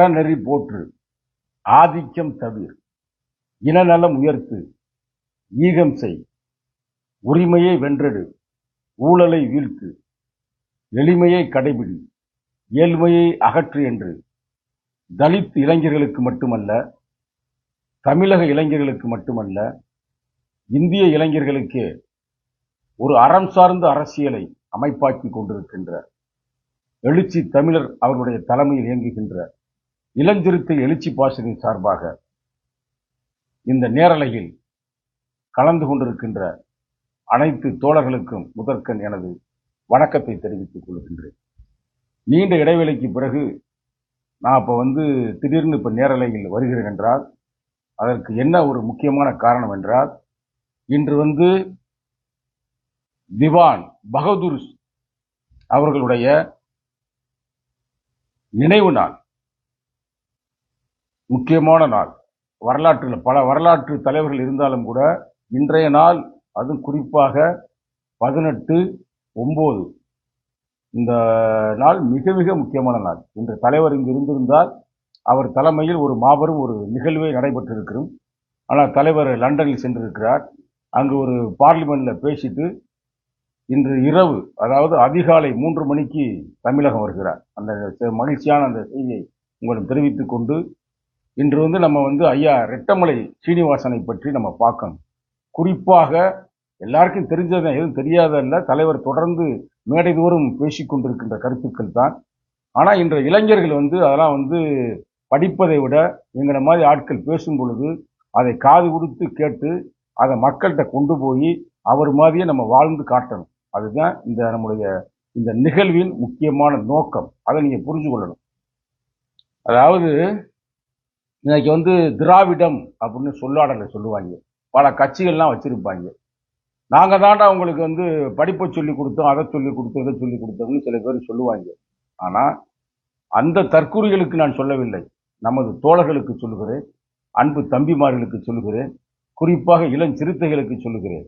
அறநெறி போற்று. ஆதிக்கம் தவிர். இனநலம் உயர்த்து. ஈகம் செய். உரிமையை வென்றெடு. ஊழலை வீழ்த்து. எளிமையை கடைபிடி. ஏழ்மையை அகற்று என்று. தலித் இளைஞர்களுக்கு மட்டுமல்ல தமிழக இளைஞர்களுக்கு மட்டுமல்ல இந்திய இளைஞர்களுக்கே ஒரு அறம் சார்ந்த அரசியலை அமைப்பாக்கி கொண்டிருக்கின்ற எழுச்சி தமிழர் அவர்களுடைய தலைமையில் இயங்குகின்ற இளஞ்சிறுத்தை எழுச்சி பாசனின் சார்பாக இந்த நேரலையில் கலந்து கொண்டிருக்கின்ற அனைத்து தோழர்களுக்கும் முதற்கண் எனது வணக்கத்தை தெரிவித்துக் கொள்கின்றேன். நீண்ட இடைவெளிக்கு பிறகு நான் இப்போ வந்து திடீர்னு இப்போ நேரலையில் வருகிறேன் என்றால் அதற்கு என்ன ஒரு முக்கியமான காரணம் என்றால் இன்று வந்து திவான் பகதூர் அவர்களுடைய நினைவு நாள். முக்கியமான நாள். வரலாற்றில் பல வரலாற்று தலைவர்கள் இருந்தாலும் கூட இன்றைய நாள் அதுவும் குறிப்பாக பதினெட்டு ஒம்பது. இந்த நாள் மிக மிக முக்கியமான நாள். இன்று தலைவர் இங்கு இருந்திருந்தால் அவர் தலைமையில் ஒரு மாபெரும் ஒரு நிகழ்வே நடைபெற்றிருக்கிறோம். ஆனால் தலைவர் லண்டனில் சென்றிருக்கிறார். அங்கு ஒரு பார்லிமெண்ட்டில் பேசிட்டு இன்று இரவு அதாவது அதிகாலை மூன்று மணிக்கு தமிழகம் வருகிறார். அந்த மகிழ்ச்சியான அந்த செய்தியை உங்களுக்கு தெரிவித்துக் கொண்டு இன்று வந்து நம்ம வந்து ஐயா ரெட்டமலை சீனிவாசனை பற்றி நம்ம பார்க்கணும். குறிப்பாக எல்லாருக்கும் தெரிஞ்சது எதுவும் தெரியாதல்ல தலைவர் தொடர்ந்து மேடை தோறும் பேசி கொண்டிருக்கின்ற கருத்துக்கள் தான். ஆனால் இன்றைய இளைஞர்கள் வந்து அதெல்லாம் வந்து படிப்பதை விட எங்களை மாதிரி ஆட்கள் பேசும் பொழுது அதை காது கொடுத்து கேட்டு அதை மக்கள்கிட்ட கொண்டு போய் அவர் மாதிரியே நம்ம வாழ்ந்து காட்டணும். அதுதான் இந்த நம்முடைய இந்த நிகழ்வின் முக்கியமான நோக்கம். அதை நீங்கள் புரிஞ்சு கொள்ளணும் அதாவது இன்னைக்கு வந்து திராவிடம் அப்படின்னு சொல்லாடலை சொல்லுவாங்க. பல கட்சிகள்லாம் வச்சிருப்பாங்க. நாங்கள் தாண்டா உங்களுக்கு வந்து படிப்பை சொல்லி கொடுத்தோம் அதை சொல்லி கொடுத்தோம் இதை சொல்லி கொடுத்தோம்னு சில பேர் சொல்லுவாங்க. ஆனா அந்த தற்கூறிகளுக்கு நான் சொல்லவில்லை. நமது தோழர்களுக்கு சொல்லுகிறேன் அன்பு தம்பிமார்களுக்கு சொல்லுகிறேன் குறிப்பாக இளம் சிறுத்தைகளுக்கு சொல்லுகிறேன்.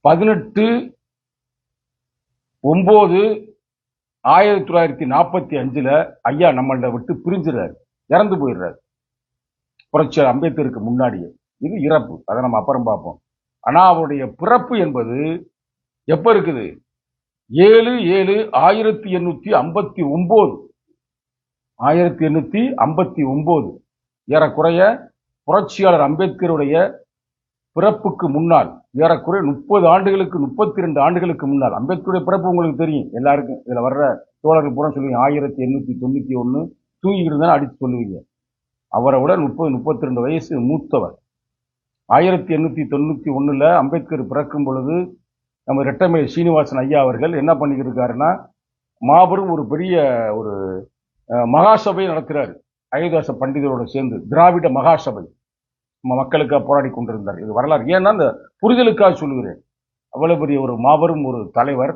பதினெட்டு ஒம்பது ஆயிரத்தி தொள்ளாயிரத்தி நாற்பத்தி அஞ்சுல ஐயா நம்மள்ட விட்டு பிரிஞ்சுறாரு. இறந்து போயிடுறாரு. புரட்சியாளர் அம்பேத்கருக்கு முன்னாடியே. இது இறப்பு. அதை நம்ம அப்புறம் பார்ப்போம். ஆனால் அவருடைய பிறப்பு என்பது எப்ப இருக்குது? ஏழு ஏழு ஆயிரத்தி எண்ணூத்தி ஐம்பத்தி ஒம்பது. ஆயிரத்தி எண்ணூத்தி ஐம்பத்தி ஒம்பது. ஏறக்குறைய புரட்சியாளர் அம்பேத்கருடைய பிறப்புக்கு முன்னால் ஏறக்குறைய முப்பது ஆண்டுகளுக்கு முப்பத்தி ரெண்டு ஆண்டுகளுக்கு முன்னால் அம்பேத்கருடைய பிறப்பு உங்களுக்கு தெரியும். எல்லாருக்கும் இதுல வர்ற தோழர்கள் பூரா சொல்லுவீங்க. ஆயிரத்தி எண்ணூத்தி தொண்ணூத்தி ஒன்று தூங்கிக்கிட்டு இருந்தாலும் அடித்து சொல்லுவீங்க. அவரை விட முப்பது முப்பத்தி ரெண்டு வயசு மூத்தவர். ஆயிரத்தி எண்ணூற்றி தொண்ணூற்றி ஒன்றில் அம்பேத்கர் பிறக்கும் பொழுது நம்ம ரெட்டமலை சீனிவாசன் ஐயா அவர்கள் என்ன பண்ணிக்கிட்டு இருக்காருன்னா மாபெரும் ஒரு பெரிய ஒரு மகாசபை நடத்துறாரு. அயோத்தியாச பண்டிதரோட சேர்ந்து திராவிட மகாசபை. நம்ம மக்களுக்காக போராடி கொண்டிருந்தார். இது வரலாறு. ஏன்னா அந்த புரிதலுக்காக சொல்லுகிறேன். அவ்வளோ பெரிய ஒரு மாபெரும் ஒரு தலைவர்.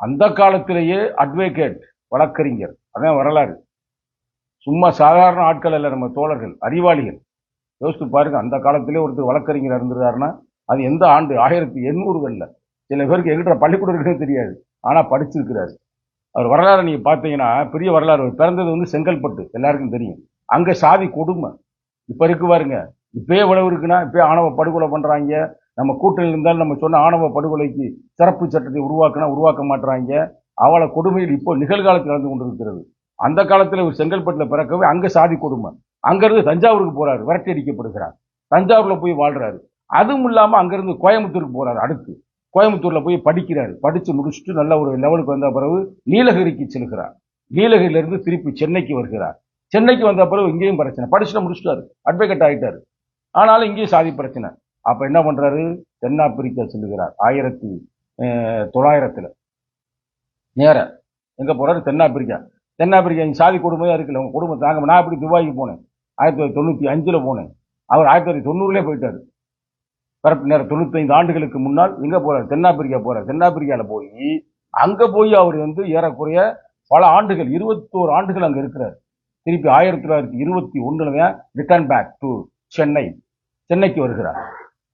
அந்த காலத்திலேயே அட்வொகேட் வழக்கறிஞர். அதான் வரலாறு. சும்மா சாதாரண ஆட்கள் அல்ல நம்ம தோழர்கள் அறிவாளிகள். யோசித்து பாருங்க அந்த காலத்திலே ஒருத்தர் வழக்கறிஞர் இருந்திருக்காருன்னா அது எந்த ஆண்டு? ஆயிரத்தி எண்ணூறுகளில். சில பேருக்கு எங்கிட்ட பள்ளிக்கூடம் இருக்குன்னு தெரியாது. ஆனால் படிச்சிருக்கிறாரு. அவர் வரலாறு நீங்கள் பார்த்தீங்கன்னா பெரிய வரலாறு. பிறந்தது வந்து செங்கல்பட்டு. எல்லாருக்கும் தெரியும். அங்கே சாதி கொடுமை. இப்போ இருக்கு பாருங்க. இப்பயே இவ்வளவு இருக்குன்னா இப்பயே ஆணவ படுகொலை பண்ணுறாங்க நம்ம கூட்டணியில் இருந்தாலும் நம்ம சொன்ன ஆணவ படுகொலைக்கு சிறப்பு சட்டத்தை உருவாக்கினா உருவாக்க மாட்றாங்க. அவளை கொடுமையில் இப்போ நிகழ்காலத்தில் நடந்து கொண்டிருக்கிறது. அந்த காலத்தில் ஒரு செங்கல்பட்டில் பிறக்கவே அங்கே சாதி கொடுமை. அங்கிருந்து தஞ்சாவூருக்கு போகிறாரு விரட்டி அடிக்கப்படுகிறார். தஞ்சாவூரில் போய் வாழ்கிறாரு அதுவும் இல்லாமல் அங்கிருந்து கோயம்புத்தூருக்கு போகிறார் அடுத்து. கோயம்புத்தூரில் போய் படிக்கிறாரு. படிச்சு முடிச்சுட்டு நல்ல ஒரு லெவலுக்கு வந்த பிறகு நீலகிரிக்கு செல்கிறார். நீலகிரியில இருந்து திருப்பி சென்னைக்கு வருகிறார். சென்னைக்கு வந்த பிறகு இங்கேயும் பிரச்சனை. படிச்சுட்டு முடிச்சுட்டாரு. அட்வொகேட் ஆயிட்டாரு. ஆனாலும் இங்கேயும் சாதி பிரச்சனை. அப்போ என்ன பண்றாரு? தென்னாப்பிரிக்கா செல்லுகிறார் ஆயிரத்தி தொள்ளாயிரத்தில் தொள்ளாயிரத்துல. நேர. எங்கே போகிறாரு தென்னாப்பிரிக்கா. தென்னாப்பிரிக்கா எங்கள் சாதி கொடுமையாக இருக்குல்ல உங்கள் குடும்பம் தாங்க நான் அப்படி துபாய்க்கு போனேன்? ஆயிரத்தி தொள்ளாயிரத்தி தொண்ணூத்தி அஞ்சுல போனேன். அவர் ஆயிரத்தி தொள்ளாயிரத்தி தொண்ணூறுலேயே போயிட்டார். பிறப்பு நேரம் தொண்ணூத்தைந்து ஆண்டுகளுக்கு முன்னால் எங்கே போகிறார் தென்னாப்பிரிக்கா போகிறார் தென்னாப்பிரிக்காவில் போய் அங்க போய் அவர் வந்து ஏறக்குறைய பல ஆண்டுகள் இருபத்தோரு ஆண்டுகள் அங்க இருக்கிறார். திருப்பி ஆயிரத்தி தொள்ளாயிரத்தி இருபத்தி ஒண்ணுல ரிட்டர்ன் பேக் டு சென்னை. சென்னைக்கு வருகிறார்.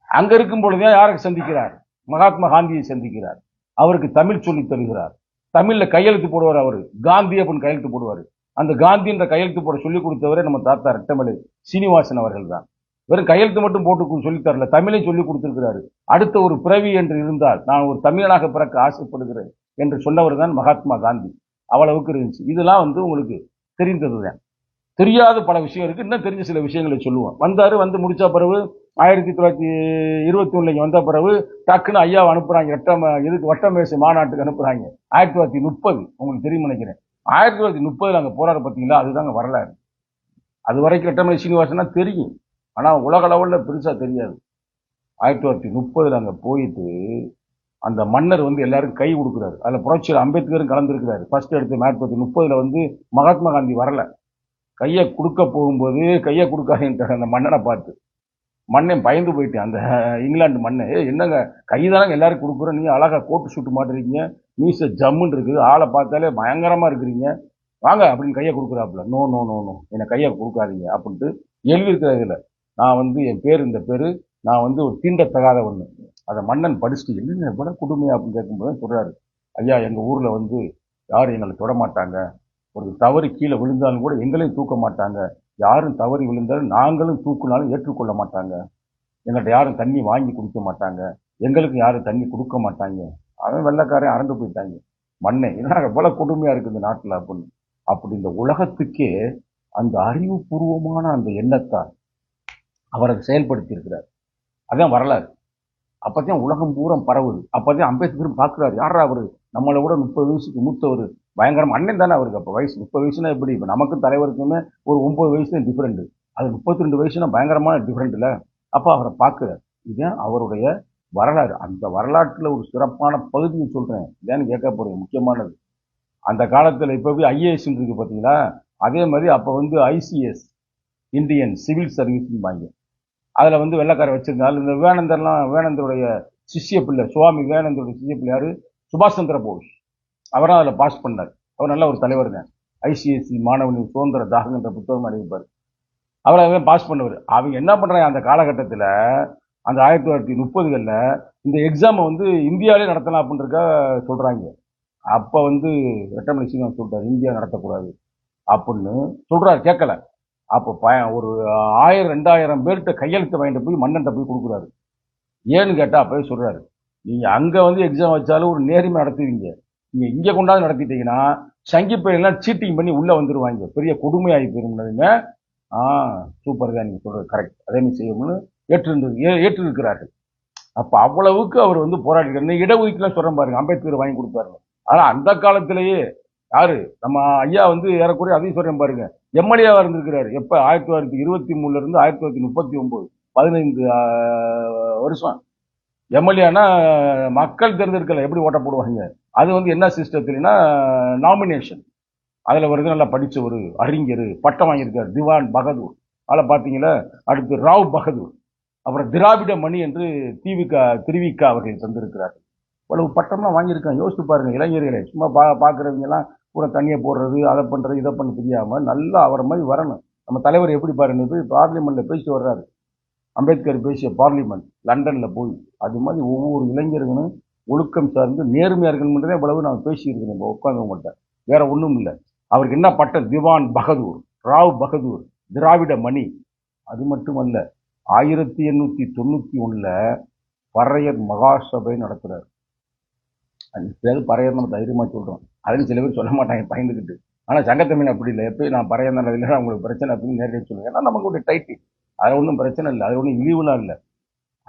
அங்க இருக்கும் பொழுதுதான் யாரை சந்திக்கிறார்? மகாத்மா காந்தியை சந்திக்கிறார். அவருக்கு தமிழ் சொல்லித் தருகிறார். தமிழ்ல கையெழுத்து போடுவார் அவரு. காந்தி அப்படின்னு கையெழுத்து போடுவார். அந்த காந்தி என்ற கையெழுத்து போட சொல்லிக் கொடுத்தவரே நம்ம தாத்தா ரெட்டமலை சீனிவாசன் அவர்கள் தான். வெறும் கையெழுத்து மட்டும் போட்டு சொல்லித் தரல. தமிழை சொல்லி கொடுத்திருக்கிறாரு. அடுத்த ஒரு பிறவி என்று இருந்தால் நான் ஒரு தமிழனாக பிறக்க ஆசைப்படுகிறேன் என்று சொன்னவர் தான் மகாத்மா காந்தி. அவ்வளவுக்கு இருந்துச்சு. இதெல்லாம் வந்து உங்களுக்கு தெரிந்ததுதான். தெரியாத பல விஷயம் இருக்கு. இன்னும் தெரிஞ்ச சில விஷயங்களை சொல்லுவோம். வந்தாரு வந்து முடிச்ச பிறகு ஆயிரத்தி தொள்ளாயிரத்தி இருபத்தி ஒண்ணுல வந்த பிறகு டக்குன்னு ஐயாவை அனுப்புகிறாங்க எட்டாம் இதுக்கு வட்டமேசை மாநாட்டுக்கு அனுப்புகிறாங்க ஆயிரத்தி தொள்ளாயிரத்தி முப்பது உங்களுக்கு தெரியும் நினைக்கிறேன். ஆயிரத்தி தொள்ளாயிரத்தி முப்பதில் அங்கே போராட பார்த்தீங்களா அதுதாங்க வரலாறு. அது வரைக்கும் ரெட்டமலை சீனிவாசனா தெரியும். ஆனால் உலக லெவல்ல பெருசாக தெரியாது. ஆயிரத்தி தொள்ளாயிரத்தி முப்பதில் அங்கே போயிட்டு அந்த மன்னர் வந்து எல்லாருக்கும் கை கொடுக்குறாரு. அதில் புரட்சியில் அம்பேத்கரும் கலந்துருக்கிறாரு. ஃபர்ஸ்ட் எடுத்து ஆயிரத்தி தொள்ளாயிரத்தி முப்பதுல வந்து மகாத்மா காந்தி வரலை. கையை கொடுக்க போகும்போது கையை கொடுக்காதுன்ற அந்த மன்னனை பார்த்து. மண்ணே பயந்து போயிட்டேன் அந்த இங்கிலாந்து மண்ணை. ஏ என்னங்க? கை தானங்க எல்லாரும் கொடுக்குறோம் நீங்கள் அழகாக கோட்டு சுட்டு மாட்டிருக்கீங்க. மீச ஜம்முன்னு இருக்குது. ஆளை பார்த்தாலே பயங்கரமாக இருக்கிறீங்க. வாங்க அப்படின்னு கையை கொடுக்குறாப்புல. No no no no. என்னை கையை கொடுக்காதீங்க அப்படின்ட்டு எழுதியிருக்கிற இதில். நான் வந்து என் பேர் இந்த பேர் நான் வந்து ஒரு தீண்டத்தகாத ஒன்று அதை மன்னன் படிச்சுட்டு என்னங்க இவ்வளவு கொடுமையா? அப்படின்னு கேட்கும்போது சொல்கிறாரு ஐயா எங்கள் ஊரில் வந்து யாரும் எங்களை தொட மாட்டாங்க. ஒரு தவறு கீழே விழுந்தாலும் கூட எங்களையும் தூக்க மாட்டாங்க. யாரும் தவறி விழுந்தாலும் நாங்களும் தூக்குனாலும் ஏற்றுக்கொள்ள மாட்டாங்க. எங்கள்கிட்ட யாரும் தண்ணி வாங்கி குடிக்க மாட்டாங்க. எங்களுக்கு யாரும் தண்ணி கொடுக்க மாட்டாங்க. அவன் வெள்ளக்காரன் அறந்து போயிட்டாங்க. மண்ணை என்ன எவ்வளோ கொடுமையாக இருக்குது இந்த நாட்டில் அப்படின்னு. அப்படி இந்த உலகத்துக்கே அந்த அறிவுபூர்வமான அந்த எண்ணத்தால் அவரை செயல்படுத்தியிருக்கிறார். செயல்படுத்தி இருக்கிறார் அதான் வரலாறு. அப்பதான் உலகம் பூரம் பரவுது. அப்பதான் அம்பேத்கரும் பார்க்குறாரு யாரா அவர்? நம்மளை விட முப்பது வயசுக்கு மூத்தவர். பயங்கரம் அண்ணன் தானே அவருக்கு அப்போ வயசு? முப்பது வயசுனா எப்படி? இப்போ நமக்கும் தலைவருக்குமே ஒரு ஒன்பது வயசு டிஃப்ரெண்ட்டு டிஃப்ரெண்ட் அது முப்பத்தி ரெண்டு வயசுனா பயங்கரமான டிஃப்ரெண்ட் இல்லை அப்போ அவரை பார்க்குறார் இதுதான் அவருடைய வரலாறு. அந்த வரலாற்றில் ஒரு சிறப்பான பகுதியை சொல்கிறேன் ஏன்னு கேட்க போகிறேன் முக்கியமானது. அந்த காலத்தில் இப்போ போய் ஐஏஎஸ் இருக்கு பார்த்தீங்களா அதே மாதிரி அப்போ வந்து ஐசிஎஸ் இந்தியன் சிவில் சர்வீஸ்பாங்க அதில் வந்து வெள்ளைக்கார வச்சிருந்தாலும் இந்த விவேகானந்தர்லாம் விவேகானந்தருடைய சிஷ்ய பிள்ளை சுவாமி விவேகானந்தருடைய சிஷ்ய பிள்ளையார் சுபாஷ் சந்திர போஸ். அவரும் அதில் பாஸ் பண்ணார். அவர் நல்ல ஒரு தலைவருங்க ஐசிஎஸ்சி மாணவனின் சுதந்திர தாகங்கிற புத்தகம் அறிவிப்பார். அவர் அதை பாஸ் பண்ணுவார். அவங்க என்ன பண்ணுறாங்க அந்த காலகட்டத்தில்? அந்த ஆயிரத்தி தொள்ளாயிரத்தி முப்பதுகளில் இந்த எக்ஸாமை வந்து இந்தியாவிலே நடத்தலாம் அப்படின்றக்க சொல்கிறாங்க அப்போ வந்து ரெட்டமணி சிங்கம் சொல்கிறார் இந்தியா நடத்தக்கூடாது அப்படின்னு சொல்கிறார் கேட்கல. அப்போ பய ஒரு ஆயிரம் ரெண்டாயிரம் பேர்கிட்ட கையெழுத்து வாங்கிட்டு போய் மன்னன்ட்ட போய் கொடுக்குறாரு. ஏன்னு கேட்டால் அப்போவே சொல்கிறாரு நீங்கள் அங்கே வந்து எக்ஸாம் வச்சாலும் ஒரு நேர்மை நடத்துவீங்க. நீங்க இங்க கொண்டாந்து நடத்திட்டீங்கன்னா சங்கி பயிரெல்லாம் சீட்டிங் பண்ணி உள்ள வந்துருவாங்க. பெரிய கொடுமையாகி போயிருந்ததுங்க ஆ சூப்பர் தான் நீங்க சொல்றது கரெக்ட் அதே மாதிரி செய்யணும்னு ஏற்று ஏற்று இருக்கிறார்கள் அப்ப அவ்வளவுக்கு அவர் வந்து போராடிக்கிறார் இடஒதுக்கீடுலாம் சொல்றேன் பாருங்க. அம்பேத்கர் வாங்கி கொடுத்தாரு ஆனா அந்த காலத்திலேயே யாரு? நம்ம ஐயா வந்து ஏறக்குறைய அதையும் சொல்றேன் பாருங்க. எம்எல்ஏவா இருந்திருக்கிறாரு. எப்ப? ஆயிரத்தி தொள்ளாயிரத்தி இருபத்தி மூணுல இருந்து ஆயிரத்தி தொள்ளாயிரத்தி முப்பத்தி ஒன்பது. பதினைந்து வருஷம். எம்எல்ஏனா மக்கள் தேர்ந்தெடுக்கல. எப்படி ஓட்ட போடுவாங்க? அது வந்து என்ன சிஸ்டத்துலனா நாமினேஷன் அதில் வருது நல்லா படித்த ஒரு அறிஞர் பட்டம் வாங்கியிருக்கார் திவான் பகதூர். அதில் பார்த்தீங்களா? அடுத்து ராவ் பகதூர். அப்புறம் திராவிட மணி என்று திவிகா திருவிக்கா அவர்கள் தந்திருக்கிறார்கள். இவ்வளவு பட்டம்லாம் வாங்கியிருக்காங்க. யோசித்து பாருங்க இளைஞர்களை. சும்மா பா பார்க்குறவங்க எல்லாம் கூட தண்ணியை போடுறது அதை பண்ணுறது இதை பண்ண தெரியாமல் நல்லா அவரை மாதிரி வரணும். நம்ம தலைவர் எப்படி பாருங்க போய் பார்லிமெண்ட்டில் பேசி வர்றாரு. அம்பேத்கர் பேசிய பார்லிமெண்ட் லண்டனில் போய். அது மாதிரி ஒவ்வொரு இளைஞர்களும் ஒழுக்கம் சார்ந்து நேர்மையாக இருக்கணும்ன்றதே இவ்வளவு நான் பேசியிருக்கிறேன் உட்காந்து உங்கள்கிட்ட வேற ஒன்றும் இல்லை. அவருக்கு என்ன பட்டம் திவான் பகதூர் ராவ் பகதூர் திராவிட மணி. அது மட்டுமல்ல ஆயிரத்தி எண்ணூற்றி தொண்ணூற்றி ஒன்றில் பறையர் மகாசபை நடத்துகிறார் அது பேர் பறையர் நம்ம தைரியமாக சொல்கிறோம் அதுன்னு சில பேர் சொல்ல மாட்டாங்க பயந்துக்கிட்டு ஆனால் சங்கத்தமிழ் அப்படி இல்லை. எப்போயும் நான் பறையர் நல்லது இல்லை உங்களுக்கு பிரச்சனை அப்படின்னு நேரடியாக சொல்லுவேன். ஏன்னா நமக்கு ஒரு டைட்டில் அதில் ஒன்றும் பிரச்சனை இல்லை. அது ஒன்றும் இழிவுலாம் இல்லை.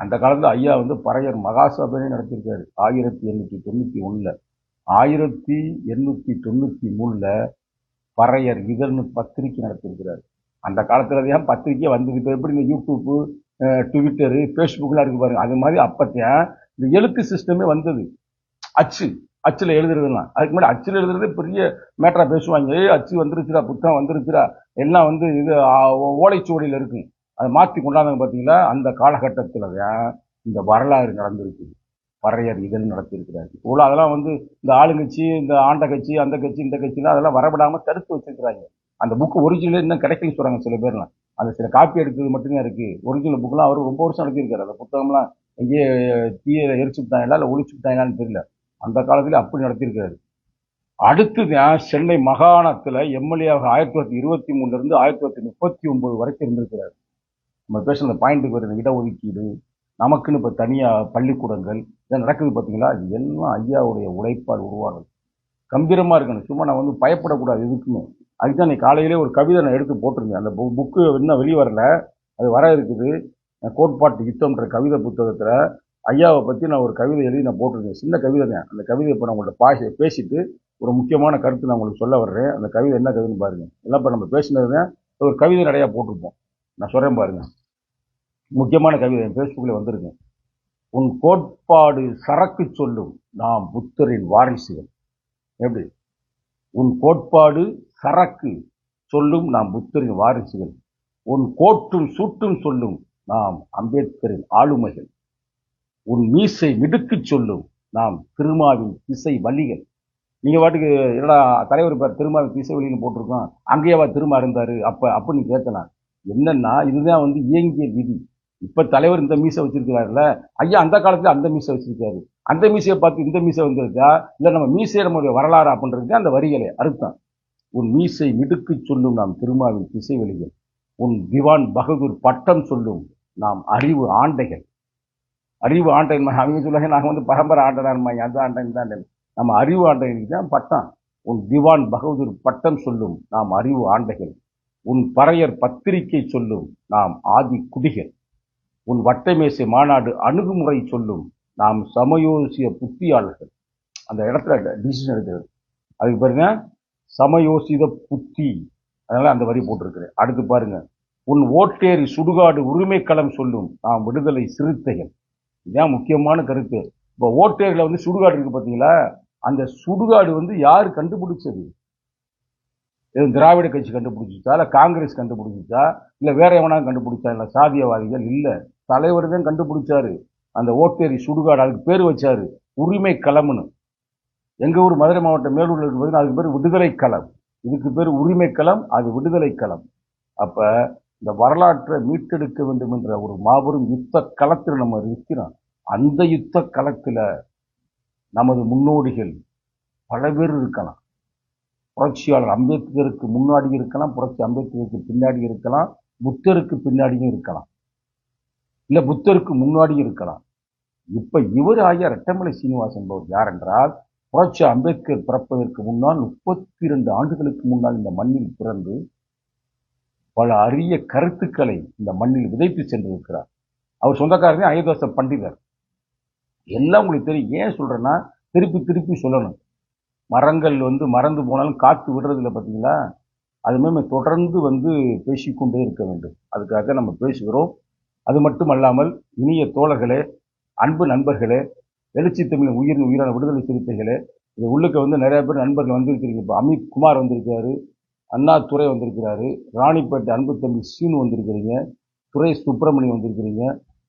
அந்த காலத்தில் ஐயா வந்து பறையர் மகாசபையை நடத்தியிருக்காரு. ஆயிரத்தி எண்ணூற்றி தொண்ணூற்றி ஒன்றில் ஆயிரத்தி எண்ணூற்றி தொண்ணூற்றி மூணில் பறையர் இதழ்னு பத்திரிக்கை நடத்தியிருக்கிறார். அந்த காலத்தில் தான் பத்திரிக்கை வந்தது எப்படி இந்த யூடியூப்பு ட்விட்டரு ஃபேஸ்புக்கெலாம் இருக்கு பாருங்க. அது மாதிரி அப்பத்தான் இந்த எழுத்து சிஸ்டமே வந்தது. அச்சு அச்சில் எழுதுறதுலாம் அதுக்கு முன்னாடி அச்சில் எழுதுறது பெரிய மேட்டராக பேசுவாங்க. ஏ அச்சு வந்துருச்சுடா புத்தகம் வந்துருச்சுடா. எல்லாம் வந்து இது ஓலைச்சுவடியில் இருக்கும். அதை மாற்றி கொண்டாந்தாங்க பார்த்தீங்களா அந்த காலகட்டத்தில் தான் இந்த வரலாறு நடந்திருக்குது. பறையர் இதழ் நடத்தியிருக்கிறார். இவ்வளோ அதெல்லாம் வந்து இந்த ஆளுங்கட்சி இந்த ஆண்ட கட்சி அந்த கட்சி இந்த கட்சிலாம் அதெல்லாம் வரப்படாமல் தடுத்து வச்சிருக்கிறாங்க. அந்த புக்கு ஒரிஜினல் இன்னும் கிடைக்கலன்னு சொல்கிறாங்க சில பேர்லாம். அந்த சில காப்பி எடுத்தது மட்டும்தான் இருக்குது ஒரிஜினல் புக்கெலாம் அவர் ரொம்ப வருஷம் நடத்தியிருக்காரு. அந்த புத்தகம்லாம் எங்கேயே தீய எரிச்சு விட்டாங்களா இல்லை ஒழிச்சு விட்டாங்களான்னு தெரியல. அந்த காலத்தில் அப்படி நடத்தியிருக்காரு அடுத்து தான் சென்னை மாகாணத்தில் எம்எல்ஏவாக ஆயிரத்தி தொள்ளாயிரத்தி இருபத்தி மூணுலேருந்து ஆயிரத்தி தொள்ளாயிரத்தி முப்பத்தி ஒம்பது வரைக்கும் இருந்திருக்கிறார். நம்ம பேசுன பாயிண்ட்டுக்கு வருது இடஒதுக்கீடு நமக்குன்னு இப்போ தனியாக பள்ளிக்கூடங்கள் இதெல்லாம் நடக்குது பார்த்தீங்களா இது எல்லாம் ஐயாவுடைய உழைப்பால் உருவானது. கம்பீரமாக இருக்கணும். சும்மா நான் வந்து பயப்படக்கூடாது எதுக்குமே. அதுதான் நீ காலையிலே ஒரு கவிதை நான் எடுத்து போட்டிருந்தேன். அந்த புக்கு இன்னும் வெளியே வரல. அது வர இருக்குது. கோட்பாட்டு யுத்தம்ன்ற கவிதை புத்தகத்தில் ஐயாவை பற்றி நான் ஒரு கவிதை எழுதி நான் போட்டிருந்தேன். சின்ன கவிதை தான். அந்த கவிதை இப்போ நான் உங்கள்கிட்ட பாசி பேசிட்டு ஒரு முக்கியமான கருத்து நான் உங்களுக்கு சொல்ல வர்றேன். அந்த கவிதை என்ன கவிதைன்னு பாருங்க. எல்லாம் இப்போ நம்ம பேசினது தான் ஒரு கவிதை நிறையா போட்டிருப்போம். நான் சொல்கிறேன் பாருங்க. முக்கியமான கவிதை என் ஃபேஸ்புக்கில் வந்திருக்கு. உன் கோட்பாடு சரக்கு சொல்லும் நாம் புத்தரின் வாரிசுகள். எப்படி? உன் கோட்பாடு சரக்கு சொல்லும் நாம் புத்தரின் வாரிசுகள். உன் கோட்டும் சூட்டும் சொல்லும் நாம் அம்பேத்கரின் ஆளுமைகள். உன் மீசை மிடுக்குச் சொல்லும் நாம் திருமாவின் திசை வழிகள். நீங்கள் பாட்டுக்கு என்னடா தலைவர் பேர் திருமாவின் திசை வழின்னு போட்டிருக்கோம். அங்கேயேவா திருமா இருந்தார். அப்போ அப்படின்னு நீ கேட்கலாம். என்னன்னா இதுதான் வந்து இயங்கிய விதி. இப்போ தலைவர் இந்த மீசை வச்சிருக்கிறாருல்ல ஐயா அந்த காலத்தில் அந்த மீசை வச்சிருக்காரு. அந்த மீசையை பார்த்து இந்த மீசை வந்திருக்கா? இல்லை நம்ம மீசை நம்முடைய வரலாறு அப்படின்றது அந்த வரிகளை. அர்த்தம் உன் மீசை மிடுக்குச் சொல்லும் நாம் திருமாவின் திசை வழிகள் உன் திவான் பகதூர் பட்டம் சொல்லும் நாம் அறிவு ஆண்டைகள். அறிவு ஆண்டன் அவங்க சொல்லுவாங்க நாங்கள் வந்து பரம்பரை ஆண்டனான்மா அந்த ஆண்டன் இந்த ஆண்டன். நம்ம அறிவு ஆண்டைகளுக்கு தான் பட்டம். உன் திவான் பகதூர் பட்டம் சொல்லும் நாம் அறிவு ஆண்டைகள். உன் பறையர் பத்திரிகை சொல்லும் நாம் ஆதி குடிகள் உன் வட்டைமேசை மாநாடு அணுகுமுறை சொல்லும் நாம் சமயோசிய புத்தியாளர்கள். அந்த இடத்துல டிசிஷன் எடுக்கிறது. அதுக்கு பாருங்க சமயோசித புத்தி. அதனால அந்த வரி போட்டிருக்கிறேன். அடுத்து பாருங்க. உன் ஓட்டேரி சுடுகாடு உரிமைக்களம் சொல்லும் நாம் விடுதலை சிறுத்தைகள். இதுதான் முக்கியமான கருத்து. இப்போ ஓட்டேரியில் வந்து சுடுகாடு இருக்கு பார்த்தீங்களா அந்த சுடுகாடு வந்து யார் கண்டுபிடிச்சது? இது திராவிட கட்சி கண்டுபிடிச்சிச்சா? இல்லை காங்கிரஸ் கண்டுபிடிச்சிச்சா? இல்லை வேற எவனா கண்டுபிடிச்சா? இல்லை சாதியவாதிகள்? இல்லை. தலைவர் தான் கண்டுபிடிச்சாரு. அந்த ஓட்டேரி சுடுகாடு அதுக்கு பேர் வச்சார். உரிமை களம்னு. எங்கள் ஊர் மதுரை மாவட்டம் மேலூரில் இருக்கு அதுக்கு பேர் விடுதலை களம். இதுக்கு பேர் உரிமை களம் அது விடுதலை களம். அப்போ இந்த வரலாற்றை மீட்டெடுக்க வேண்டும் என்ற ஒரு மாபெரும் யுத்த களத்தில் நம்ம இருக்கிறோம். அந்த யுத்த களத்தில் நமது முன்னோடிகள் பல பேர் இருக்கலாம். புரட்சியாளர் அம்பேத்கருக்கு முன்னாடி இருக்கலாம் புரட்சி அம்பேத்கருக்கு பின்னாடி இருக்கலாம் புத்தருக்கு பின்னாடியும் இருக்கலாம். இல்ல புத்தருக்கு முன்னாடியும் இருக்கலாம். இப்ப இவர் ஆகிய ரெட்டமலை சீனிவாசன் என்பவர் யார் என்றால் புரட்சி அம்பேத்கர் பிறப்பதற்கு முன்னால் முப்பத்தி இரண்டு ஆண்டுகளுக்கு முன்னால் இந்த மண்ணில் பிறந்து பல அரிய கருத்துக்களை இந்த மண்ணில் விதைத்து சென்றிருக்கிறார். அவர் சொந்தக்காரனே அயோத்தாச பண்டிதர். எல்லாம் உங்களுக்கு தெரியும். ஏன் சொல்றேன்னா திருப்பி திருப்பி சொல்லணும். மரங்கள் வந்து மறந்து போனாலும் காத்து விடுறதில்ல பார்த்தீங்களா? அது மாதிரி தொடர்ந்து வந்து பேசிக்கொண்டே இருக்க வேண்டும். அதுக்காக நம்ம பேசுகிறோம். அது மட்டும் அல்லாமல் இனிய தோழர்களே அன்பு நண்பர்களே எழுச்சி தமிழ் உயிரின் உயிரான விடுதலை சிறுத்தைகளே இது உள்ளுக்கு வந்து நிறைய பேர் நண்பர்கள் வந்திருக்கிறீங்க. இப்போ அமித் குமார் வந்திருக்காரு அண்ணா துரை வந்திருக்கிறாரு ராணிப்பேட்டை அன்பு தம்பி சீனு வந்திருக்கிறீங்க துரை சுப்பிரமணியம் வந்திருக்கிறீங்க.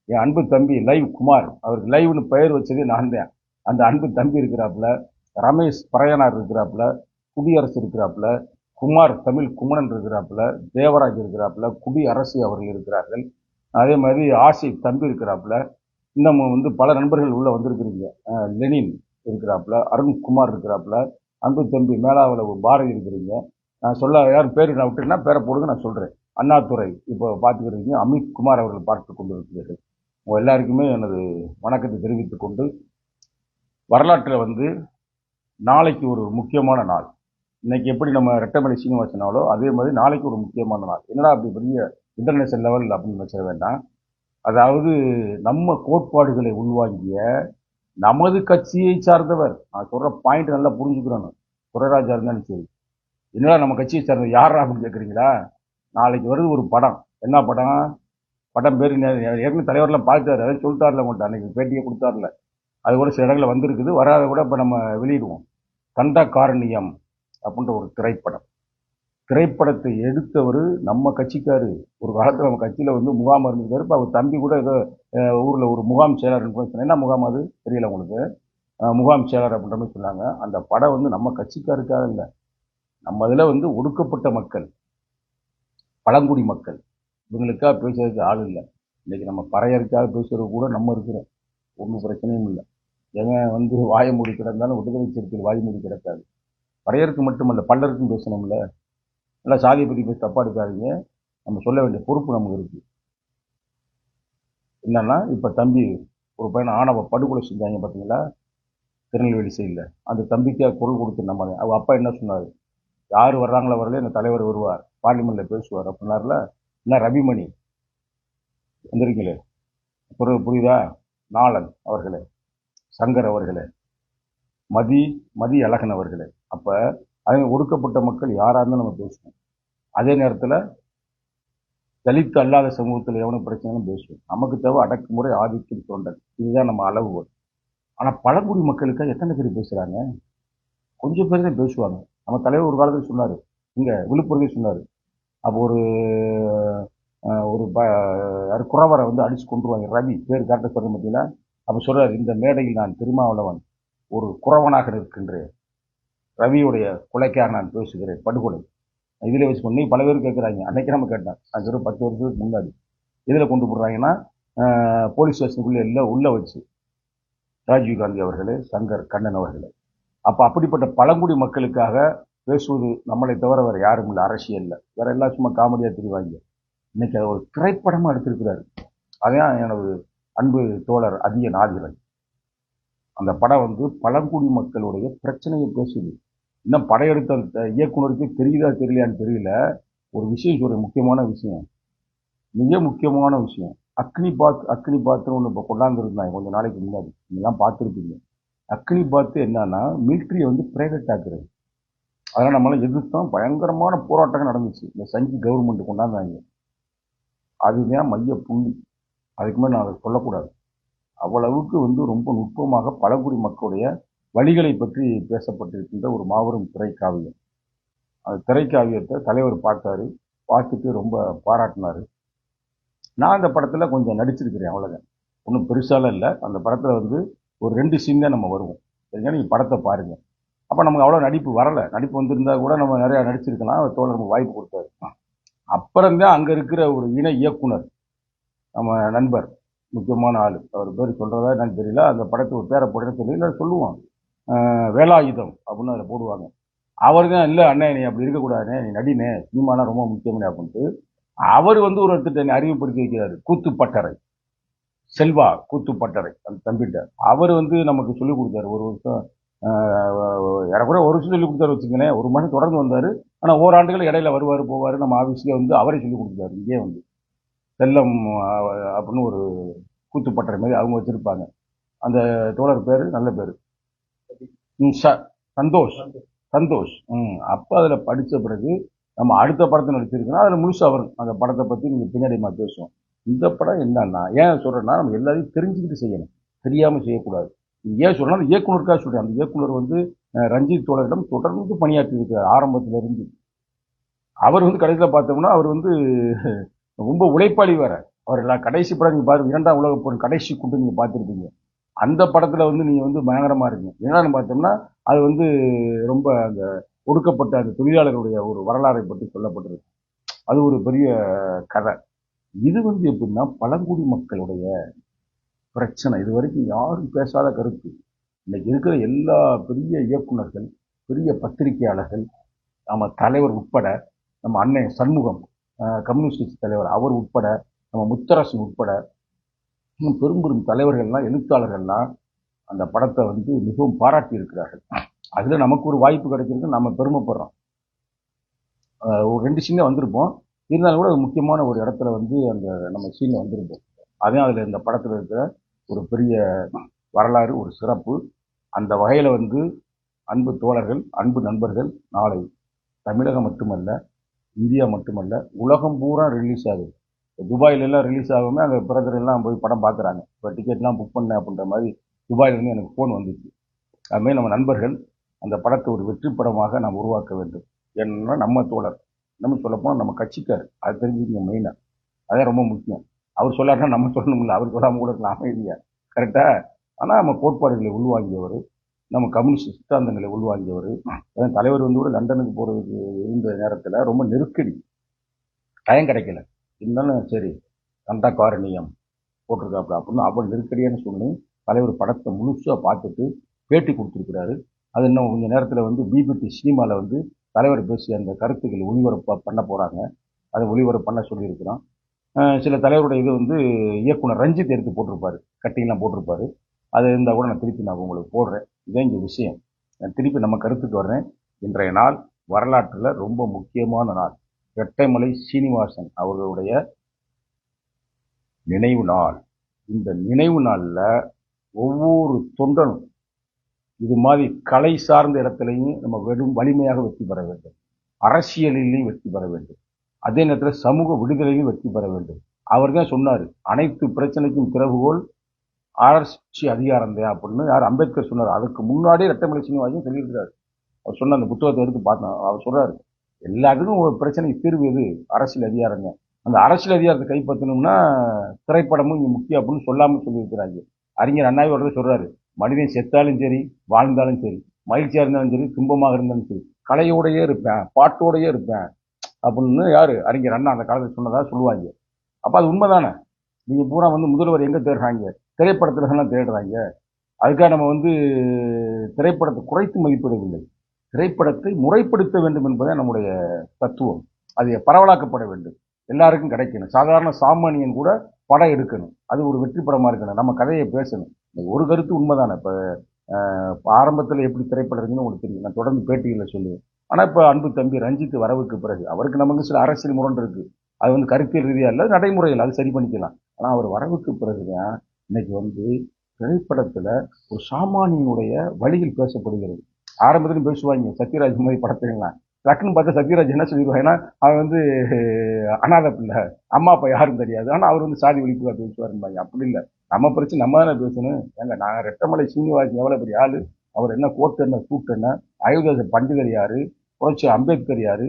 என் அன்பு தம்பி லைவ் குமார் அவருக்கு லைவ்னு பெயர் வச்சதே நான் தான். அந்த அன்பு தம்பி இருக்கிறாப்புல ரமேஷ் பரையனார் இருக்கிறாப்புல குடியரசு இருக்கிறாப்புல குமார் தமிழ் குமணன் இருக்கிறாப்புல தேவராஜ் இருக்கிறாப்புல குடி அரசு அவர்கள் இருக்கிறார்கள். அதே மாதிரி ஆசை தம்பி இருக்கிறாப்புல இன்னும் வந்து பல நண்பர்கள் உள்ள வந்திருக்கிறீங்க. லெனின் இருக்கிறாப்புல அருண்குமார் இருக்கிறாப்புல அன்பு தம்பி மேலாவில் பாரதி இருக்கிறீங்க. நான் சொல்ல யார் பேர் நான் விட்டுனா பேரை போடுங்க நான் சொல்கிறேன் அண்ணாதுரை இப்போ பார்த்துக்கிறீங்க அமித் குமார் அவர்கள் பார்த்து கொண்டு இருக்கிறீர்கள் உங்க எல்லாருக்குமே எனது வணக்கத்தை தெரிவித்துக்கொண்டு வரலாற்றில் வந்து நாளைக்கு ஒரு முக்கியமான நாள். இன்னைக்கு எப்படி நம்ம ரெட்டமலை சீனிவாசனாலோ அதே மாதிரி நாளைக்கு ஒரு முக்கியமான நாள். என்னடா அப்படி பெரிய இன்டர்நேஷனல் லெவல் அப்படின்னு வச்சிட வேண்டாம். அதாவது நம்ம கோட்பாடுகளை உள்வாங்கிய நமது கட்சியை சார்ந்தவர் நான் சொல்கிற பாயிண்ட் நல்லா புரிஞ்சுக்கிறணும் துறைராஜா இருந்தாலும் சரி. என்னடா நம்ம கட்சியை சார்ந்த யாரா அப்படின்னு கேட்குறீங்களா நாளைக்கு வருது ஒரு படம். என்ன படம்? படம் பேர் ஏற்கனவே தலைவர்லாம் பார்த்தாரு. அதை சொல்லிட்டார்ல உங்கள்கிட்ட அன்னைக்கு பேட்டியை கொடுத்தார்ல. அது கூட சில இடங்களில் வந்திருக்குது. வராத கூட இப்போ நம்ம வெளியிடுவோம். தண்ட காரணியம் அப்படின்ற ஒரு திரைப்படம். திரைப்படத்தை எடுத்தவர் நம்ம கட்சிக்காரு. ஒரு காலத்தில் நம்ம கட்சியில் வந்து முகாம் இருந்திருக்காரு இப்போ அவர் தம்பி கூட ஏதோ ஊரில் ஒரு முகாம் செயலர் என்ன முகாம் அது? தெரியல உங்களுக்கு. முகாம் செயலர் அப்படின்ற மாதிரி சொன்னாங்க. அந்த படம் வந்து நம்ம கட்சிக்காருக்காக இல்லை. நம்ம இதில் வந்து ஒடுக்கப்பட்ட மக்கள். பழங்குடி மக்கள். இவங்களுக்காக பேசுறதுக்கு ஆள் இல்லை. இன்னைக்கு நம்ம பறையருக்காக பேசுகிறது கூட நம்ம இருக்கிறோம். ஒன்றும் பிரச்சனையும் இல்லை. எவன் வந்து வாய மூடி கிடந்தாலும் விடுதலை சிறுத்தையில் வாய் மூடி கிடக்காது. வரையருக்கு மட்டுமல்ல பல்லருக்கும் பேசணும்ல. நல்லா சாதியை பற்றி பேசி தப்பாக எடுக்காதீங்க. நம்ம சொல்ல வேண்டிய பொறுப்பு நமக்கு இருக்குது என்னன்னா இப்போ தம்பி ஒரு பையனை ஆணவ படுகொலை செஞ்சாங்க பார்த்தீங்களா திருநெல்வேலி சைடில். அந்த தம்பிக்கா குரல் கொடுத்து நம்ம அவங்க அப்பா என்ன சொன்னார்? யார் வர்றாங்களோ வரல இந்த தலைவர் வருவார். பார்லிமெண்ட்டில் பேசுவார் அப்படின்னார்ல என்ன ரவிமணி? வந்துருக்கீங்களே? புரியுதா? நாளன் அவர்களே. சங்கர் அவர்களே. மதி மதி அழகன் அவர்களே. அப்ப அதே ஒடுக்கப்பட்ட மக்கள் யாராக இருந்தாலும் நம்ம பேசுவோம். அதே நேரத்துல தலித் அல்லாத சமூகத்தில் எவ்வளோ பிரச்சனைகளும் பேசுவோம். நமக்கு தேவை அடக்குமுறை ஆதிக்கம் தொண்டல் இதுதான் நம்ம அளவுகோல் ஆனா பழங்குடி மக்களுக்கு எத்தனை பேர் பேசுறாங்க? கொஞ்சம் பேர் தான் பேசுவாங்க. நம்ம தலைவர் ஒரு காலத்தில் சொன்னாரு. இங்க விழுப்புரத்தையும் சொன்னார். அப்போ ஒரு ஒரு ப- குறவரை வந்து அடித்து கொண்டுருவாங்க ரவி பேர் கரெக்டாக சொல்ற பார்த்தீங்கன்னா அப்போ சொல்கிறார் இந்த மேடையில் நான் திருமாவளவன் ஒரு குறவனாக இருக்கின்றேன் ரவியுடைய கொலைக்காக நான் பேசுகிறேன். படுகொலை. இதில் வச்சு கொண்டு பல பேர் கேட்குறாங்க. அன்றைக்கி நம்ம கேட்டேன். அது ஒரு பத்து வருஷத்துக்கு முன்னாடி. இதில் கொண்டு போடுறாங்கன்னா போலீஸ் ஸ்டேஷனுக்குள்ளே எல்லாம் உள்ளே வச்சு. ராஜீவ் காந்தி அவர்களே சங்கர் கண்ணன் அவர்களே. அப்போ அப்படிப்பட்ட பழங்குடி மக்களுக்காக பேசுவது நம்மளை தவிர வேறு யாரும் இல்லை. அரசியலில் வேறு எல்லாம் சும்மா காமெடியாக தெரிவாங்க. இன்னைக்கு அதை ஒரு திரைப்படமாக எடுத்திருக்கிறாரு. அதான் எனது அன்பு தோழர் அதிய நாதிரன் அந்த படம் வந்து பழங்குடி மக்களுடைய பிரச்சனையை பேசுது. இன்னும் படையெடுத்த எடுத்த இயக்குனருக்கு தெரியுதா தெரியலையான்னு தெரியல. ஒரு விஷயம் சொல்ற முக்கியமான விஷயம். மிக முக்கியமான விஷயம். அக்னி பாத் அக்னி பாத்னு ஒன்று இப்போ கொண்டாந்துருந்தாங்க கொஞ்சம் நாளைக்கு முன்னாடி. நீங்களாம் பார்த்துருப்பீங்க. அக்னி பாத் என்னன்னா மிலிட்ரியை வந்து பிரைவேட் ஆக்குறது. அதெல்லாம் நம்மளாம் எதிர்த்தோம் பயங்கரமான போராட்டங்கள் நடந்துச்சு. இந்த சங்கி கவர்மெண்ட் கொண்டாந்தாங்க. அதுதான் மைய புள்ளி. அதுக்கு மேலே நான் அதை சொல்லக்கூடாது. அவ்வளவுக்கு வந்து ரொம்ப நுட்பமாக பழங்குடி மக்களுடைய வழிகளை பற்றி பேசப்பட்டிருக்கின்ற ஒரு மாபெரும் திரைக்காவியம். அந்த திரைக்காவியத்தை தலைவர் பார்த்தாரு பார்த்துட்டு ரொம்ப பாராட்டினார். நான் அந்த படத்தில் கொஞ்சம் நடிச்சிருக்கிறேன் அவ்வளோதான் ஒன்றும் பெருசாலாம் இல்லை. அந்த படத்தில் வந்து ஒரு ரெண்டு சீன் தான் நம்ம வருவோம். சரிங்களா? நீங்கள் படத்தை பாருங்கள் அப்போ நமக்கு அவ்வளோ நடிப்பு வரலை. நடிப்பு வந்திருந்தா கூட நம்ம நிறையா நடிச்சிருக்கலாம். தோழர் நமக்கு வாய்ப்பு கொடுத்தாரு. அப்புறம்தான் அங்கே இருக்கிற ஒரு இணை இயக்குனர் நம்ம நண்பர் முக்கியமான ஆள். அவர் பேர் சொல்கிறதா என்னன்னு தெரியல. அந்த படத்துக்கு ஒரு பேரை போடுறேன்னு தெரியல சொல்லுவோம் வேலாயுதம் அப்படின்னு அதில் போடுவாங்க. அவர் தான் இல்லை அண்ணே நீ அப்படி இருக்கக்கூடாதுண்ணே நீ நடினே. சினிமாலாம் ரொம்ப முக்கியமே அப்படின்ட்டு. அவர் வந்து ஒரு இடத்துல என்னை அறிவிப்புப்படுத்தி வைக்கிறார். கூத்து கூத்துப்பட்டறை. செல்வா கூத்துப்பட்டறை அந்த தம்பிட்ட அவர் வந்து நமக்கு சொல்லிக் கொடுத்தாரு. ஒரு வருஷம் ஆஹ் ஒரு வருஷம் சொல்லி கொடுத்தாரு வச்சுக்கங்களேன். ஒரு மாதம் தொடர்ந்து வந்தார். ஆனால் ஓராண்டுகள் இடையில வருவார் போவார். நம்ம ஆஃபீஸ்லேயே வந்து அவரே சொல்லி கொடுத்தாரு இங்கே வந்து. செல்லம் அப்படின்னு ஒரு கூத்துப்பட்டறை மாதிரி அவங்க வச்சுருப்பாங்க. அந்த தோழர் பேர் நல்ல பேர். சந்தோஷ். சந்தோஷ். ம் அப்போ அதில் படித்த பிறகு நம்ம அடுத்த படத்தை நடிச்சிருக்கோம். அதில் முழுசாக வரும். அந்த படத்தை பற்றி நீங்கள் பின்னாடி பேசுவோம். இந்த படம் என்னன்னா ஏன் சொல்கிறேன்னா நம்ம எல்லாத்தையும் தெரிஞ்சுக்கிட்டு செய்யணும். தெரியாமல் செய்யக்கூடாது. ஏன் சொல்கிறேன்னா இயக்குனருக்காக சொல்கிறேன் அந்த இயக்குனர் வந்து ரஞ்சித் தோழரிடம் தொடர்ந்து பணியாற்றி இருக்கிறார் ஆரம்பத்திலிருந்து. அவர் வந்து கடைசியில் பார்த்தோம்னா அவர் வந்து ரொம்ப உழைப்பாளி வேற. அவர் எல்லாம் கடைசி படம் நீங்கள் பாருங்க இரண்டாம் உலக போர் கடைசி கூட்டு நீங்கள் பார்த்துருப்பீங்க அந்த படத்தில் வந்து நீங்கள் வந்து பயங்கரமாக இருக்கீங்க. என்னன்னு பார்த்தோம்னா அது வந்து ரொம்ப அந்த ஒடுக்கப்பட்ட அந்த தொழிலாளர்களுடைய ஒரு வரலாறை பற்றி சொல்லப்பட்டிருக்கு. அது ஒரு பெரிய கதை. இது வந்து எப்படின்னா பழங்குடி மக்களுடைய பிரச்சனை. இது வரைக்கும் யாரும் பேசாத கருத்து. இன்னைக்கு இருக்கிற எல்லா பெரிய இயக்குனர்கள் பெரிய பத்திரிகையாளர்கள் நம்ம தலைவர் உட்பட நம்ம அண்ணன் சண்முகம் கம்யூனிஸ்ட் கட்சி தலைவர் அவர் உட்பட நம்ம முத்தரசன் உட்பட இன்னும் பெரும் பெரும் தலைவர்கள்லாம் எழுத்தாளர்கள்லாம் அந்த படத்தை வந்து மிகவும் பாராட்டி இருக்கிறார்கள். அதில் நமக்கு ஒரு வாய்ப்பு கிடைச்சிருக்கு நம்ம பெருமைப்படுறோம். ஒரு ரெண்டு சீனே வந்திருப்போம். இருந்தாலும் கூட அது முக்கியமான ஒரு இடத்துல வந்து அந்த நம்ம சீனில் வந்திருப்போம். அதான் அதில் இந்த படத்தில் இருக்கிற ஒரு பெரிய வரலாறு ஒரு சிறப்பு. அந்த வகையில் வந்து அன்பு தோழர்கள் அன்பு நண்பர்கள் நாளை தமிழகம் மட்டுமல்ல இந்தியா மட்டுமல்ல உலகம் பூரா ரிலீஸ் ஆகுது. துபாயிலெல்லாம் ரிலீஸ் ஆகாமல் அங்கே பிரதர் எல்லாம் போய் படம் பார்க்குறாங்க. இப்போ டிக்கெட்லாம் புக் பண்ணேன் அப்படின்ற மாதிரி துபாயிலேருந்து எனக்கு ஃபோன் வந்துச்சு. அதுமாதிரி நம்ம நண்பர்கள் அந்த படத்தை ஒரு வெற்றி படமாக நாம் உருவாக்க வேண்டும். ஏன்னா நம்ம தோழர் நம்ம சொல்லப்போனால் நம்ம கட்சிக்கார் அது தெரிஞ்சுக்கங்க மெயினாக அதான் ரொம்ப முக்கியம். அவர் சொல்லாருன்னா நம்ம சொல்லணும்ல அவர் சொல்லாமல் கூட இருக்கலாம். அமைதியாக கரெக்டாக ஆனால் நம்ம கோட்பாடுகளை உள்வாங்கியவர் நம்ம கம்யூனிஸ்ட் சித்தாந்தங்களை உள்வாங்கியவர். ஏன்னா தலைவர் வந்து கூட லண்டனுக்கு போகிறதுக்கு இருந்த நேரத்தில் ரொம்ப நெருக்கடி. டைம் கிடைக்கல. இருந்தாலும் சரி கண்டா காரணியம் போட்டிருக்காப்புல அப்படின்னு அவ்வளோ நெருக்கடியான சொல்லி தலைவர் படத்தை முழுசாக பார்த்துட்டு பேட்டி கொடுத்துருக்கிறாரு. அது இன்னும் கொஞ்சம் நேரத்தில் வந்து பிபிடி சினிமாவில் வந்து தலைவர் பேசிய அந்த கருத்துக்கள் ஒளிபரப்பு பண்ண போகிறாங்க அதை ஒளிபரப்பு பண்ண சொல்லியிருக்கிறோம் சில தலைவருடைய இது வந்து இயக்குனர் ரஞ்சித் எடுத்து போட்டிருப்பாரு. கட்டிங்லாம் போட்டிருப்பாரு. அது இருந்தால் கூட நான் திருப்பி நான் உங்களுக்கு போடுறேன். இதான் இங்கே விஷயம். நான் திருப்பி நம்ம கருத்துக்கு வர்றேன். இன்றைய நாள் வரலாற்றில் ரொம்ப முக்கியமான நாள். ரெட்டைமலை சீனிவாசன் அவர்களுடைய நினைவு நாள். இந்த நினைவு நாளில் ஒவ்வொரு தொண்டனும் இது மாதிரி கலை சார்ந்த இடத்துலையும் நம்ம வெறும் வலிமையாக வெற்றி பெற வேண்டும். அரசியலிலையும் வெற்றி பெற வேண்டும். அதே நேரத்தில் சமூக விடுதலையும் வெற்றி பெற வேண்டும். அவர் தான் சொன்னார் அனைத்து பிரச்சனைக்கும் திறவுகோல் ஆராய்ச்சி அதிகாரம் தான் அப்படின்னு யார் அம்பேத்கர் சொன்னார். அதுக்கு முன்னாடியே ரெட்டமலை சீனிவாசன் சொல்லியிருக்கிறார். அவர் சொன்ன அந்த புத்தகத்தை எடுத்து பார்த்தோம் அவர் சொல்கிறாரு எல்லாத்துக்கும் ஒரு பிரச்சனைக்கு தீர்வு எது? அரசியல் அதிகாரங்க. அந்த அரசியல் அதிகாரத்தை கைப்பற்றணும்னா திரைப்படமும் இங்கே முக்கியம் அப்படின்னு சொல்லாமல் சொல்லியிருக்கிறாங்க. அறிஞர் அண்ணாவி சொல்கிறாரு மனிதன் செத்தாலும் சரி வாழ்ந்தாலும் சரி மகிழ்ச்சியாக இருந்தாலும் சரி துன்பமாக இருந்தாலும் சரி கலையோடையே இருப்பேன் பாட்டோடையே இருப்பேன் அப்படின்னு யார்? அறிஞர் அண்ணா அந்த காலத்தில் சொன்னதாக சொல்லுவாங்க. அப்போ அது உண்மைதானே? நீங்கள் பூரா வந்து முதல்வர் எங்கே தேடுறாங்க திரைப்படத்துல தேடுறாங்க. அதுக்காக நம்ம வந்து திரைப்படத்தை குறைத்து மதிப்பிடவில்லை. திரைப்படத்தை முறைப்படுத்த வேண்டும் என்பதே நம்முடைய தத்துவம். அது பரவலாக்கப்பட வேண்டும். எல்லாருக்கும் கிடைக்கணும். சாதாரண சாமானியன் கூட படம் எடுக்கணும். அது ஒரு வெற்றி படமாக இருக்கணும். நம்ம கதையை பேசணும். ஒரு கருத்து உண்மைதானே. இப்போ ஆரம்பத்தில் எப்படி திரைப்படம் இருக்குன்னு உங்களுக்கு தெரியும். நான் தொடர்ந்து பேட்டிகளில் சொல்லுவேன். ஆனால் இப்போ அன்பு தம்பி ரஞ்சித் வரவுக்கு பிறகு அவருக்கு நமக்கு சில அரசியல் முரண் இருக்குது அது வந்து கருத்தியல் ரீதியாக இல்லை நடைமுறையில் அது சரி பண்ணிக்கலாம். ஆனால் அவர் வரவுக்கு பிறகுதான் இன்னைக்கு வந்து திரைப்படத்தில் ஒரு சாமானியனுடைய வழியில் பேசப்படுகிறது. ஆரம்பத்திலும் பேசுவாங்க சத்யராஜ் மாதிரி படத்துலாம் டக்குன்னு பார்த்தா சத்யராஜ் என்ன சொல்லிடுவாங்கன்னா அவன் வந்து அனாத பிள்ளை. அம்மா அப்பா யாரும் தெரியாது. ஆனால் அவர் வந்து சாதி ஒழிப்புக்காக பேசுவாருப்பாங்க அப்படி இல்லை. நம்ம பிரச்சனை நம்ம தானே பேசணும். ஏங்க நான் ரெட்டமலை சீனிவாசன் எவ்வளோ பெரிய ஆள்? அவர் என்ன கோர்ட் என்ன சூட் என்ன? அயோத்தியாச பண்டிதர் யாரு? புரட்சி அம்பேத்கர் யாரு?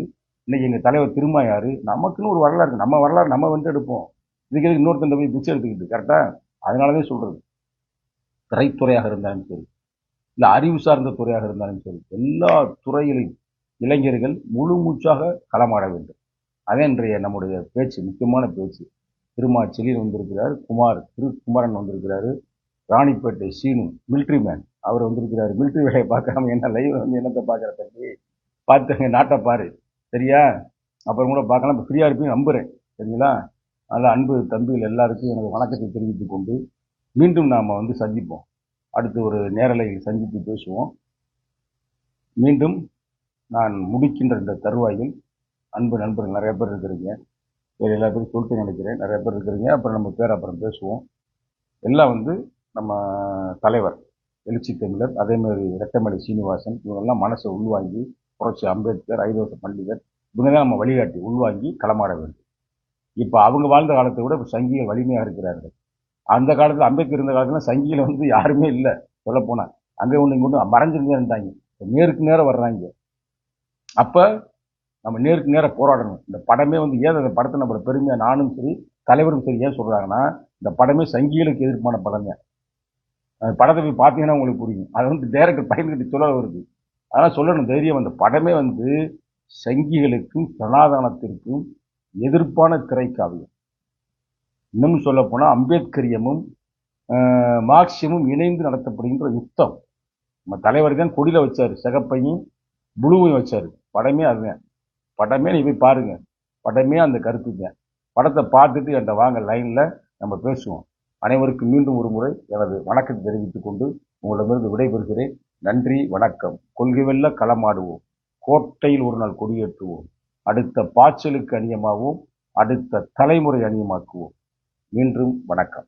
இன்னைக்கு எங்கள் தலைவர் திருமா யாரு? நமக்குன்னு ஒரு வரலாறு நம்ம வரலாறு நம்ம வந்து எடுப்போம். இதுக்கு இன்னொருத்தன் போய் பிச்சை எடுத்துக்கிட்டு கரெக்டாக அதனாலதான் சொல்றது. திரைத்துறையாக இருந்தாலும் சரி இல்லை அறிவு சார்ந்த துறையாக இருந்தாலும் சரி எல்லா துறையிலும் இளைஞர்கள் முழு மூச்சாக களமாட வேண்டும். அதே இன்றைய நம்முடைய பேச்சு முக்கியமான பேச்சு. திருமாச்செலியில் வந்திருக்கிறார் குமார் திரு குமாரன் வந்திருக்கிறாரு ராணிப்பேட்டை சீனு மிலிட்ரி மேன் அவர் வந்திருக்கிறாரு. மிலிட்ரி வேலையை பார்க்காம என்ன லைவ் வந்து என்னத்தை பார்க்குற தம்பி? பார்த்துங்க நாட்டை பாரு. சரியா? அப்புறம் கூட பார்க்கலாம். இப்போ ஃப்ரீயாக இருப்பீங்க நம்புகிறேன் சரிங்களா? அதனால் அன்பு தம்பிகள் எல்லாருக்கும் எனது வணக்கத்தை தெரிவித்துக் கொண்டு மீண்டும் நாம் வந்து சந்திப்போம். அடுத்து ஒரு நேரலையில் சந்தித்து பேசுவோம். மீண்டும் நான் முடிக்கின்ற இந்த தருவாயில் அன்பு நண்பர்கள் நிறைய பேர் இருக்கிறீங்க. வேறு எல்லா பேரும் சொல்லிட்டு நினைக்கிறேன். நிறைய பேர் இருக்கிறீங்க. அப்புறம் நம்ம பேர் அப்புறம் பேசுவோம். எல்லாம் வந்து நம்ம தலைவர் எழுச்சி தமிழர் அதே மாதிரி ரெட்டமலை சீனிவாசன் இவங்கெல்லாம் மனசை உள்வாங்கி புரட்சி அம்பேத்கர் ஐதோச பண்டிதர் இவங்க தான் நம்ம வழிகாட்டி உள்வாங்கி களமாட வேண்டும். இப்போ அவங்க வாழ்ந்த காலத்தை விட இப்போ சங்கிகள் வலிமையாக இருக்கிறார்கள். அந்த காலத்தில் அம்பேத்கர் இருந்த காலத்தில் சங்கியில் வந்து யாருமே இல்லை. சொல்லப்போனால் அங்கே ஒன்று இங்கே ஒன்று மறைஞ்சிருந்தாங்க நேருக்கு நேரம் வர்றாங்க. அப்போ நம்ம நேருக்கு நேரம் போராடணும். இந்த படமே வந்து ஏன் அந்த படத்தை நம்மளோட பெருமையாக நானும் சரி தலைவரும் சரி ஏன் சொல்கிறாங்கன்னா இந்த படமே சங்கிகளுக்கு எதிர்ப்பான படங்க. அந்த படத்தை போய் பார்த்தீங்கன்னா உங்களுக்கு புரியும். அது வந்து டைரக்டர் பயன்கிட்ட சொல்ல வருது அதனால் சொல்லணும் தைரியம். அந்த படமே வந்து சங்கிகளுக்கும் சனாதனத்திற்கும் எதிர்ப்பான திரைக்காவியம். இன்னும் சொல்ல போனால் அம்பேத்கரியமும் மார்க்சியமும் இணைந்து நடத்தப்படுகின்ற யுத்தம். நம்ம தலைவர் தான் கொடியில் வச்சார் சிகப்பையும் புளுவையும் வச்சார். படமே அதுதான். படமே நீ போய் பாருங்க. படமே அந்த கருத்து தான். படத்தை பார்த்துட்டு என்கிட்ட வாங்க லைனில் நம்ம பேசுவோம். அனைவருக்கும் மீண்டும் ஒரு முறை எனது வணக்கத்தை தெரிவித்துக் கொண்டு உங்களிடமிருந்து விடைபெறுகிறேன். நன்றி வணக்கம். கொள்கை வெல்ல களமாடுவோம். கோட்டையில் ஒரு நாள் கொடியேற்றுவோம். அடுத்த பாய்ச்சலுக்கு அணியமாகவும் அடுத்த தலைமுறை அணியமாக்குவோம். மீண்டும் வணக்கம்.